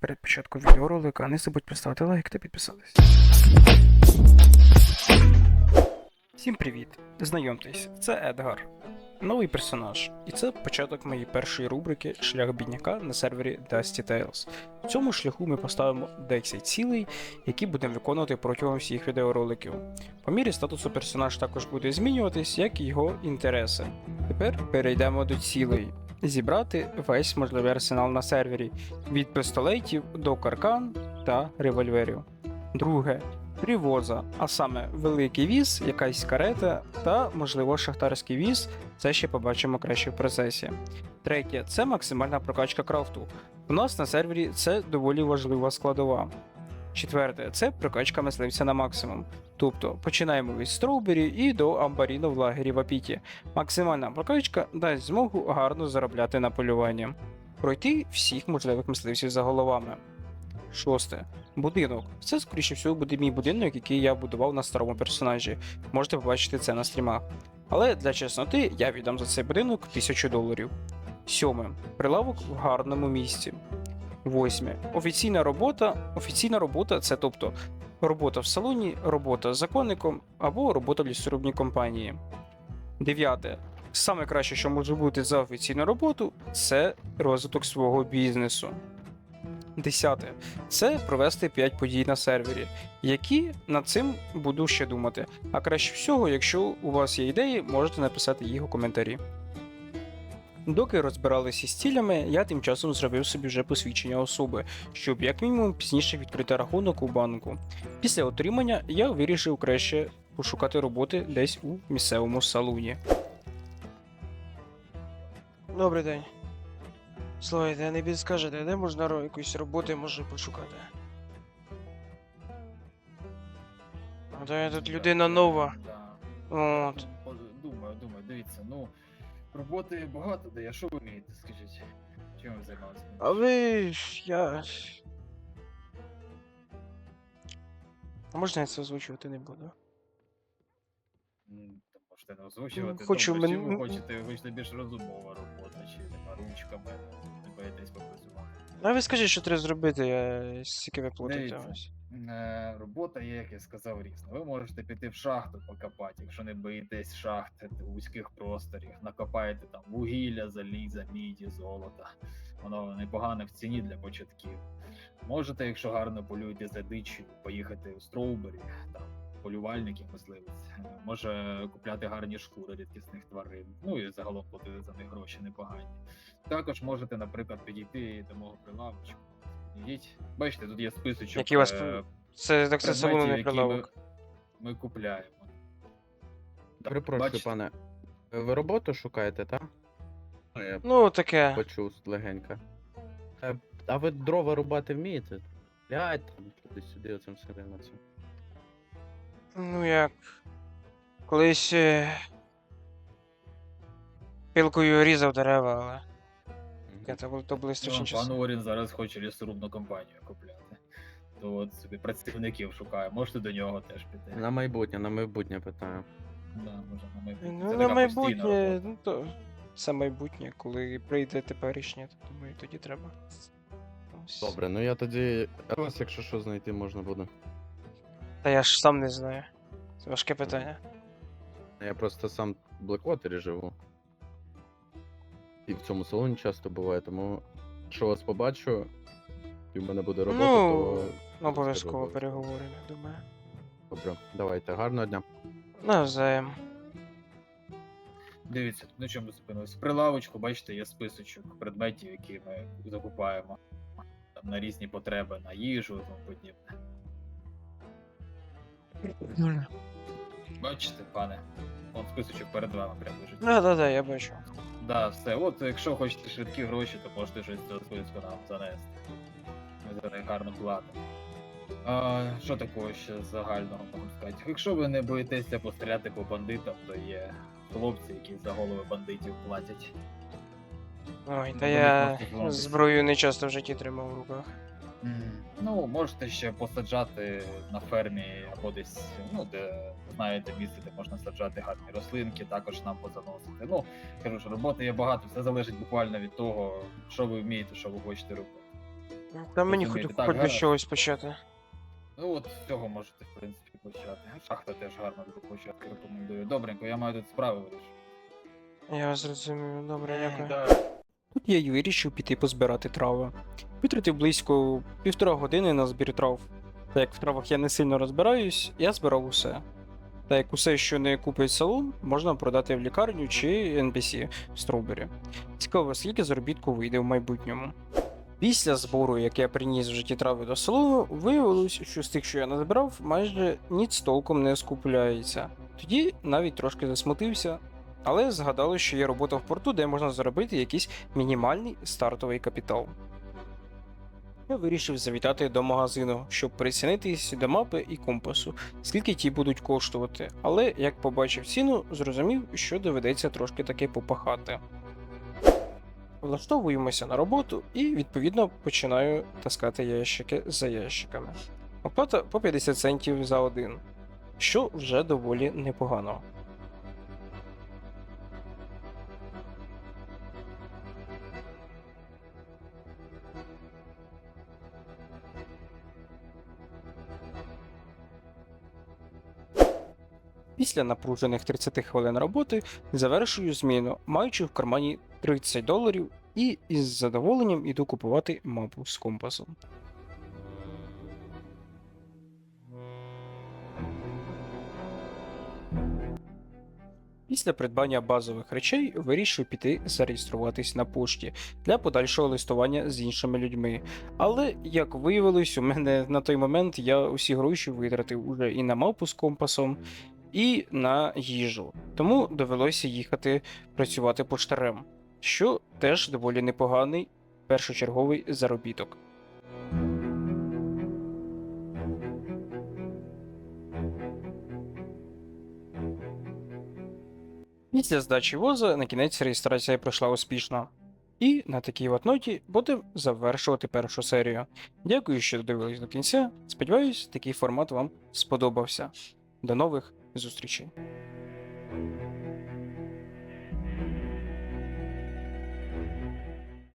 перед початком відеоролика не забудь поставити лайк та підписатись. Всім привіт! Знайомтесь, це Едгар. Новий персонаж, і це початок моєї першої рубрики Шлях бідняка на сервері Dusty Tales. В цьому шляху ми поставимо 10 цілей, які будемо виконувати протягом всіх відеороликів. По мірі статусу персонаж також буде змінюватись, як і його інтереси. Тепер перейдемо до цілей. Зібрати весь можливий арсенал на сервері від пістолетів до каркан та револьверів. Друге привоза, а саме великий віз, якась карета та, можливо, шахтарський віз. Це ще побачимо краще в процесі. Третє це максимальна прокачка крафту. У нас на сервері це доволі важлива складова. Четверте це прокачка мисливця на максимум. Тобто починаємо від Строубері і до Амбаріно в лагері в Апіті. Максимальна прокачка дасть змогу гарно заробляти на полюванні. Пройти всіх можливих мисливців за головами. Шосте. Будинок. Це, скоріше всього, буде мій будинок, який я будував на старому персонажі. Можете побачити це на стрімах. Але для чесноти я віддам за цей будинок 1000 доларів. Сьоме. Прилавок в гарному місці. Восьме. Офіційна робота. Офіційна робота це тобто робота в салоні, робота з законником або робота в лісорубній компанії. Дев'яте. Саме краще, що може бути за офіційну роботу, це розвиток свого бізнесу. Десяте. Це провести 5 подій на сервері, які над цим буду ще думати. А краще всього, якщо у вас є ідеї, можете написати їх у коментарі. Доки розбиралися з цілями, я тим часом зробив собі вже посвідчення особи, щоб як мінімум пізніше відкрити рахунок у банку. Після отримання я вирішив краще пошукати роботи десь у місцевому салоні. Добрий день. Слухайте, а не підскажете, де можна якусь роботу може пошукати? А то я тут людина нова. От. Думаю, думаю, дивіться, ну роботи багато а що ви вмієте, скажіть? Чим ви займалися? А ви. я. А можна я це озвучувати не буду? М, та Можете не озвучувати. хочу Добре, мен- Чи ви хочете, ви хочете більш розумова робота, чи така ручками, не боїтесь попрацювати? А ви скажіть, що треба зробити, я скільки ви платите Дивіться. ось. Е, Робота є, як я сказав, різна. Ви можете піти в шахту покопати, якщо не боїтесь шахт вузьких просторів, накопаєте там вугілля, заліза, міді, золота. Воно непогане в ціні для початків. Можете, якщо гарно полюєте за дичю, поїхати у Строубері, там полювальник мисливець. Е, Може купляти гарні шкури рідкісних тварин. Ну і загалом платити за них гроші непогані. Також можете, наприклад, підійти до мого прилавочку. Ідіть. Бачите, тут є списочок. Який у вас е, Це так це предметів, салонний які прилавок. Ми, ми купляємо. Перепрошую, Бачите? пане. Ви роботу шукаєте, так? Ну, я Ну, таке. почув легенько. Е, А ви дрова рубати вмієте? Блять, там туди-сюди оцим все займатися. Ну як. Колись. е, Пилкою різав дерева, але. Таке, Це було то були страшні Ну, часи. пан Орін зараз хоче лісорубну компанію купляти. То от собі працівників шукає. Можете до нього теж піти. На майбутнє, на майбутнє питаю. Да, може, на майбутнє. Ну, Це на така постійна майбутнє, робота. ну то це майбутнє, коли прийде теперішнє, то думаю, тоді треба. Ось. Добре, ну я тоді. Вас, якщо що, знайти можна буде. Та я ж сам не знаю. Це важке питання. Я просто сам в Блеквотері живу. І в цьому салоні часто буває, тому якщо вас побачу, і в мене буде робота, Ну, то. Ну, обов'язково обов'язково. переговоримо, я думаю. Добре, давайте, гарного дня. Навзаєм. Дивіться, на чому зупинилися. Прилавочку, бачите, є списочок предметів, які ми закупаємо там, на різні потреби, на їжу і тому подібне. Бачите, пане? От списочок перед вами прямо лежить. Да, да, да, я бачу. Да, все. От якщо хочете швидкі гроші, то можете щось списку нам занести. Ми за них гарно платимо. А, що такого ще загального можу сказати? Якщо ви не боїтеся постріляти по бандитам, то є хлопці, які за голови бандитів платять. Ой, та я зброю не часто в житті тримав в руках. Ну, можете ще посаджати на фермі або десь, ну, де знаєте місце, де можна саджати гарні рослинки, також нам позаносити. Ну, кажу ж, роботи є багато, все залежить буквально від того, що ви вмієте, що ви хочете робити. Та мені хоч, так, хоч би гаразд. чогось почати. Ну от з цього можете, в принципі, почати. Шахта теж гарно для початку рекомендую. Добренько, я маю тут справи вирішити. Я зрозумів, добре, дякую. Тут я й вирішив піти позбирати трави. Витратив близько півтора години на збір трав. Та як в травах я не сильно розбираюсь, я збирав усе. Та як усе, що не купить салон, можна продати в лікарню чи NPC в Строубері. Цікаво, скільки заробітку вийде в майбутньому. Після збору, як я приніс в житті трави до салону, виявилось, що з тих, що я назбирав, майже ніц толком не скупляється. Тоді навіть трошки засмутився, але згадали, що є робота в порту, де можна заробити якийсь мінімальний стартовий капітал. Я вирішив завітати до магазину, щоб прицінитись до мапи і компасу, скільки ті будуть коштувати, але як побачив ціну, зрозумів, що доведеться трошки таки попахати. Влаштовуємося на роботу і, відповідно, починаю таскати ящики за ящиками. Оплата по 50 центів за один, що вже доволі непогано. Після напружених 30 хвилин роботи завершую зміну, маючи в кармані 30 доларів, і із задоволенням іду купувати мапу з компасом. Після придбання базових речей вирішив піти зареєструватись на пошті для подальшого листування з іншими людьми. Але як виявилось, у мене на той момент я усі гроші витратив уже і на мапу з компасом, і на їжу. Тому довелося їхати працювати поштарем, що теж доволі непоганий першочерговий заробіток. Після здачі воза на кінець реєстрація пройшла успішно. І на такій от ноті будемо завершувати першу серію. Дякую, що додивились до кінця. Сподіваюсь, такий формат вам сподобався. До нових зустрічей.